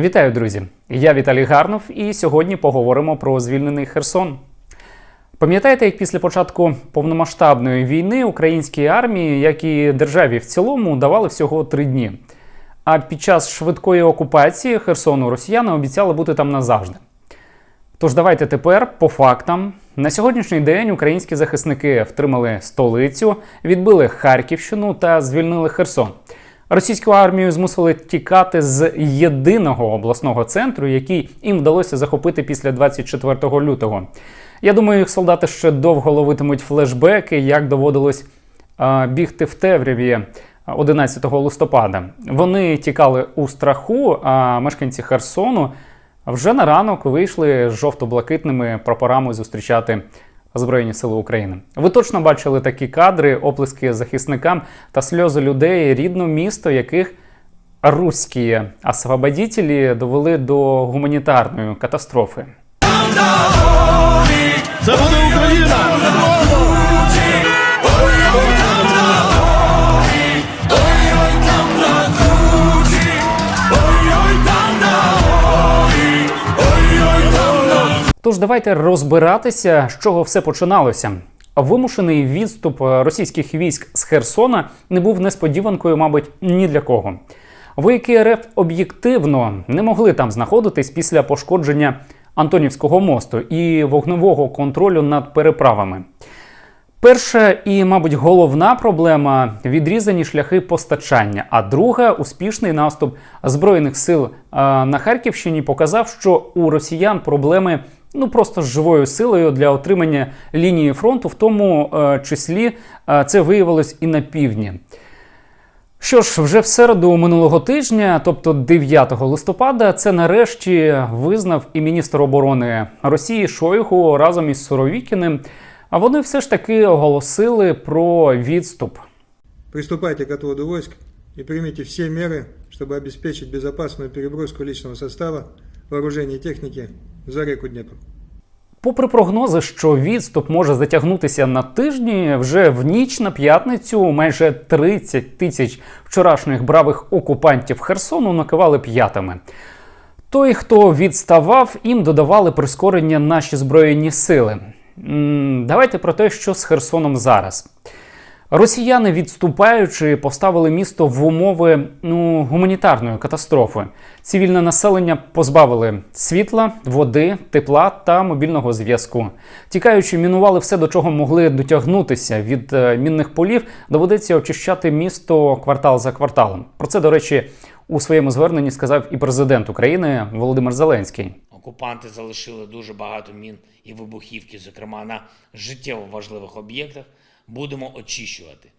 Вітаю, друзі! Я Віталій Гарнов, і сьогодні поговоримо про звільнений Херсон. Пам'ятаєте, як після початку повномасштабної війни українській армії, як і державі в цілому, давали всього три дні. А під час швидкої окупації Херсону росіяни обіцяли бути там назавжди. Тож давайте тепер по фактам. На сьогоднішній день українські захисники втримали столицю, відбили Харківщину та звільнили Херсон. Російську армію змусили тікати з єдиного обласного центру, який їм вдалося захопити після 24 лютого. Я думаю, їх солдати ще довго ловитимуть флешбеки, як доводилось а, бігти в Тевріві 11 листопада. Вони тікали у страху, а мешканці Херсону вже на ранок вийшли з жовто-блакитними прапорами зустрічати Збройні Сили України. Ви точно бачили такі кадри, оплески захисникам та сльози людей, рідне місто, яких руські освободітелі довели до гуманітарної катастрофи. Це буде Тож давайте розбиратися, з чого все починалося. Вимушений відступ російських військ з Херсона не був несподіванкою, мабуть, ні для кого. Вояки РФ об'єктивно не могли там знаходитись після пошкодження Антонівського мосту і вогневого контролю над переправами. Перша і, мабуть, головна проблема відрізані шляхи постачання. А друга успішний наступ збройних сил е, на Харківщині показав, що у росіян проблеми ну просто з живою силою для отримання лінії фронту, в тому е, числі е, це виявилось і на півдні. Що ж, вже в середу минулого тижня, тобто 9 листопада, це нарешті визнав і міністр оборони Росії Шойгу разом із Суровікіним. А вони все ж таки оголосили про відступ. Приступайте к отводу войск и примите все меры, чтобы обеспечить безопасную переброску личного состава, вооружения и техники за реку Днепр. Попри прогнози, що відступ може затягнутися на тижні, вже в ніч на п'ятницю майже 30 тисяч вчорашніх бравих окупантів Херсону накивали п'ятами. Той, хто відставав, їм додавали прискорення наші збройні сили. Давайте про те, що з Херсоном зараз. Росіяни, відступаючи, поставили місто в умови ну, гуманітарної катастрофи. Цивільне населення позбавили світла, води, тепла та мобільного зв'язку. Тікаючи, мінували все, до чого могли дотягнутися. Від е, мінних полів доведеться очищати місто квартал за кварталом. Про це, до речі, у своєму зверненні сказав і президент України Володимир Зеленський. Окупанти залишили дуже багато мін і вибухівки, зокрема на життєво важливих об'єктах. Будемо очищувати.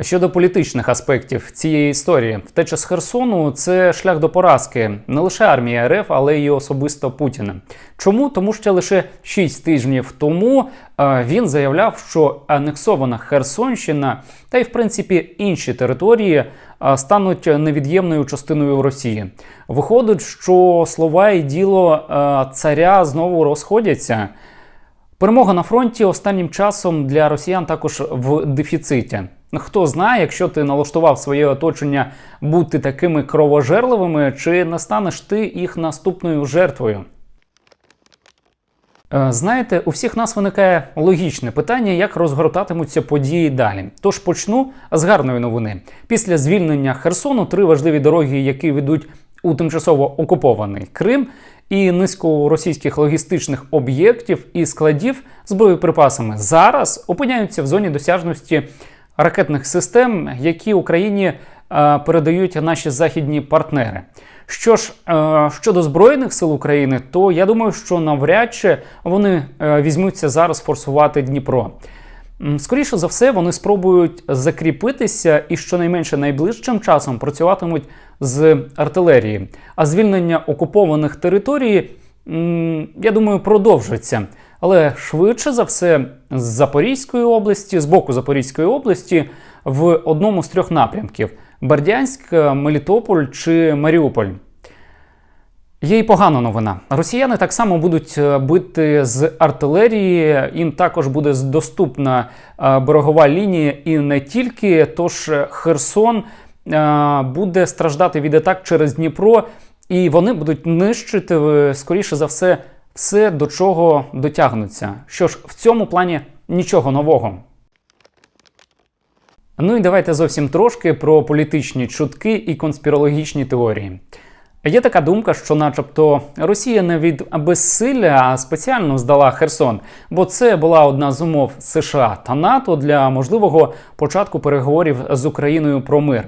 Щодо політичних аспектів цієї історії, втеча з Херсону це шлях до поразки не лише армії РФ, але й особисто Путіна. Чому? Тому що лише 6 тижнів тому е, він заявляв, що анексована Херсонщина та й в принципі інші території е, стануть невід'ємною частиною Росії. Виходить, що слова і діло е, царя знову розходяться. Перемога на фронті останнім часом для росіян також в дефіциті. Хто знає, якщо ти налаштував своє оточення бути такими кровожерливими, чи не станеш ти їх наступною жертвою? Е, Знаєте, у всіх нас виникає логічне питання, як розгортатимуться події далі. Тож почну з гарної новини. Після звільнення Херсону три важливі дороги, які ведуть у тимчасово окупований Крим, і низку російських логістичних об'єктів і складів з боєприпасами зараз опиняються в зоні досяжності ракетних систем, які Україні е, передають наші західні партнери. Що ж, е, щодо Збройних сил України, то я думаю, що навряд чи вони е, візьмуться зараз форсувати Дніпро. Скоріше за все, вони спробують закріпитися і щонайменше найближчим часом працюватимуть з артилерії. А звільнення окупованих територій, я думаю, продовжиться. Але швидше за все, з Запорізької області, з боку Запорізької області, в одному з трьох напрямків: Бердянськ, Мелітополь чи Маріуполь. Є й погана новина. Росіяни так само будуть е, бити з артилерії. Їм також буде доступна е, берегова лінія і не тільки. Тож Херсон е, буде страждати від атак через Дніпро і вони будуть нищити, скоріше за все, все, до чого дотягнуться. Що ж, в цьому плані нічого нового. Ну і давайте зовсім трошки про політичні чутки і конспірологічні теорії. Є така думка, що, начебто, Росія не від безсилля, а спеціально здала Херсон, бо це була одна з умов США та НАТО для можливого початку переговорів з Україною про мир.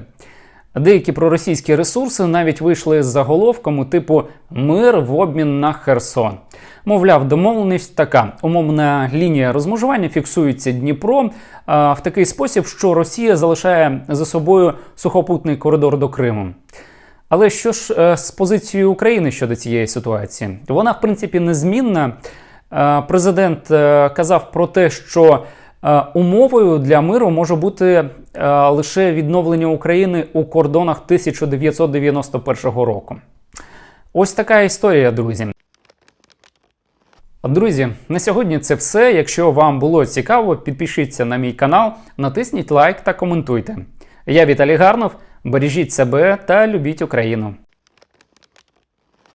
Деякі проросійські ресурси навіть вийшли з заголовком у типу Мир в обмін на Херсон. Мовляв, домовленість така: умовна лінія розмежування фіксується Дніпро а, в такий спосіб, що Росія залишає за собою сухопутний коридор до Криму. Але що ж е, з позицією України щодо цієї ситуації? Вона, в принципі, незмінна. Е, Президент е, казав про те, що умовою для миру може бути е, лише відновлення України у кордонах 1991 року. Ось така історія, друзі. Друзі, на сьогодні це все. Якщо вам було цікаво, підпишіться на мій канал, натисніть лайк та коментуйте. Я Віталій Гарнов. Бережіть себе та любіть Україну.